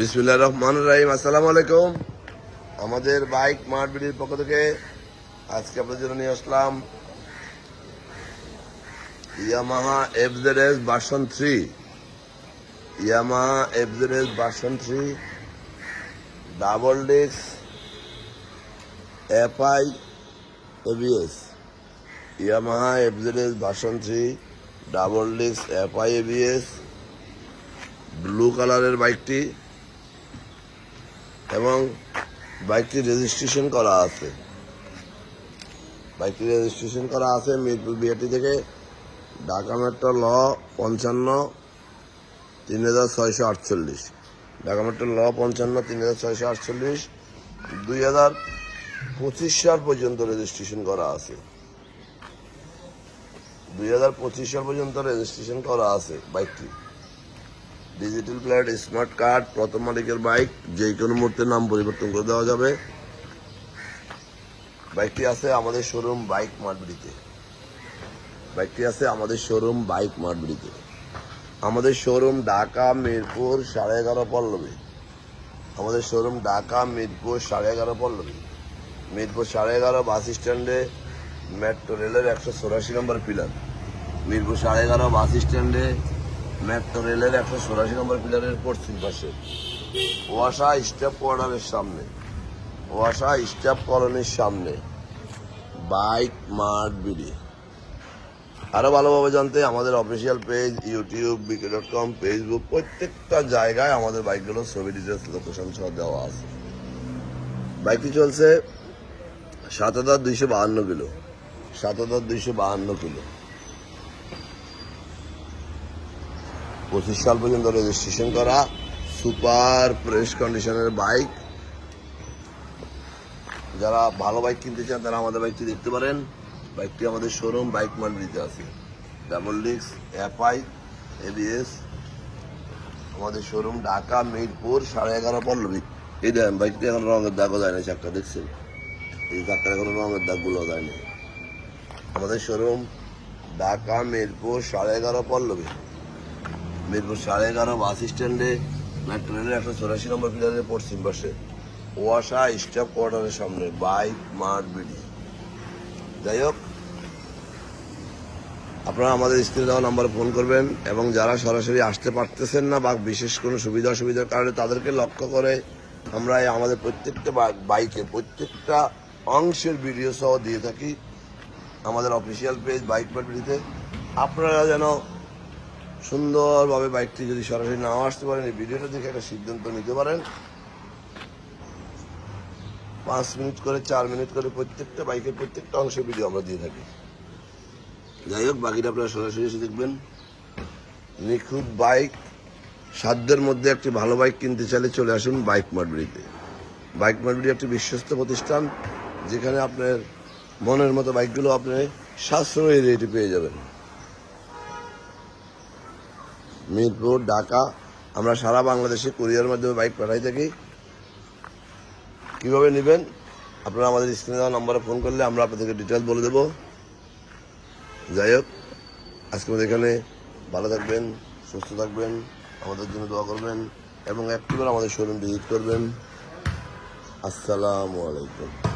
বিসমুল্লাহ রহমান রাহিম। আসসালামু আলাইকুম। আমাদের বাইক মার্টবিডির পক্ষ থেকে আজকে আপনাদের জন্য নিয়ে আসলাম Yamaha FZ S version three. Yamaha FZ S version three double disc FI ABS. Yamaha FZ S version three double disc FI ABS. Blue কালারের বাইকটি। এবং বাইকটি রেজিস্ট্রেশন করা আছে। বাইকটি রেজিস্ট্রেশন করা আছে মিরপুর বিআরটি থেকে ঢাকা মেট্রো ল পঞ্চান্ন তিন হাজার ছয়শো আটচল্লিশ। ঢাকা মেট্রো ল পঞ্চান্ন তিন হাজার ছয়শো আটচল্লিশ। দুই হাজার পঁচিশ সাল পর্যন্ত রেজিস্ট্রেশন করা আছে। দুই হাজার পঁচিশ সাল পর্যন্ত রেজিস্ট্রেশন করা আছে বাইকটি। ডিজিটাল প্লেট স্মার্ট কার্ড প্রথম মালিকের বাইক যে কোনো মুহূর্তে নাম পরিবর্তন করে দেওয়া যাবে। বাইকটি আছে আমাদের শোরুম বাইক মার্টবিড়িতে বাইকটি আছে আমাদের শোরুম বাইক মার্টবিড়িতে আমাদের শোরুম ঢাকা, মিরপুর, সাড়ে এগারো পল্লবী। আমাদের শোরুম ঢাকা, মিরপুর, সাড়ে এগারো পল্লবী। মিরপুর সাড়ে এগারো বাস স্ট্যান্ডে মেট্রো রেলের একশো চৌরাশি নম্বর পিলার মিরপুর সাড়ে এগারো বাস স্ট্যান্ডে মেট্রো রেলের একশো চৌরাশি নম্বর পিলারের পশ্চিম পাশে। ওয়াসা স্টাফ কোয়ার্টারের সামনে। ওয়াসা স্টাফ কলোনির সামনে। Bike mart BD. আরও ভালোভাবে জানতে আমাদের official page, YouTube, BK dot com, Facebook, প্রত্যেকটা জায়গায় আমাদের বাইকগুলোর ছবি ডিটেলস, লোকেশন সহ দেওয়া আছে। বাইকটি চলছে? সাত হাজার দুইশো বাহান্ন কিলো। সাত হাজার দুইশো বাহান্ন কিলো। পঁচিশ সাল পর্যন্ত রেজিস্ট্রেশন করা সুপার ফ্রেশ কন্ডিশনের বাইক যারা ভালো বাইক কিনতে চান, তারা আমাদের বাইকটি দেখতে পারেন। বাইকটি আমাদের শোরুম বাইক মান্ডিতে আছে। ডাবল ডিস্ক এফআই এবিএস আমাদের শোরুম ঢাকা, মিরপুর, সাড়ে এগারো পল্লবী। এই দেখেন বাইকটি এখন রঙের দাগও যায় না চাক্কা দেখছেন? এই চাক্কার এখন রঙের দাগগুলো যায়নি আমাদের শোরুম ঢাকা, মিরপুর, সাড়ে এগারো পল্লবী। মিরপুর সাড়ে এগারো বাস স্ট্যান্ডে মেট্রো রেলের একশো চৌরাশি নম্বর পিলারের পশ্চিম পাশে। ওয়াসা স্টাফ কোয়ার্টারের সামনে, বাইক, মাঠ, বিডি। যাই হোক, আপনারা আমাদের স্ক্রিনে দেওয়া নাম্বারে ফোন করবেন এবং যারা সরাসরি আসতে পারতেছেন না বা বিশেষ কোনো সুবিধা অসুবিধার কারণে তাদেরকে লক্ষ্য করে আমরা আমাদের প্রত্যেকটা বাইকে প্রত্যেকটা অংশের ভিডিও সহ দিয়ে থাকি আমাদের অফিসিয়াল পেজ বাইক মার্ট আপনারা যেন সুন্দরভাবে বাইকটি যদি সরাসরি নাও আসতে পারেন, এই ভিডিওটা দেখে একটা সিদ্ধান্ত নিতে পারেন। পাঁচ মিনিট করে, চার মিনিট করে প্রত্যেকটা বাইকের প্রত্যেকটা অংশের ভিডিও আমরা দিয়ে থাকি। যাই হোক, বাকিটা আপনারা সরাসরি এসে দেখবেন। নিখুঁত বাইক, সাধ্যের মধ্যে একটি ভালো বাইক কিনতে চাইলে চলে আসুন বাইক মার্টবিড়িতে বাইক মার্টবিড়ি একটি বিশ্বস্ত প্রতিষ্ঠান, যেখানে আপনার মনের মতো বাইকগুলো আপনি সাশ্রয়ী রেটে পেয়ে যাবেন। মিরপুর, ঢাকা। আমরা সারা বাংলাদেশে কুরিয়ার মাধ্যমে বাইক পাঠাই থাকি। কীভাবে নেবেন? আপনারা আমাদের স্ক্রিনে দেওয়া নম্বরে ফোন করলে আমরা আপনাদেরকে ডিটেলস বলে দেবো। যাই হোক আজকে আমাদের এখানে। ভালো থাকবেন, সুস্থ থাকবেন, আমাদের জন্য দোয়া করবেন এবং একটিবার আমাদের শোরুম ভিজিট করবেন। আসসালামু আলাইকুম।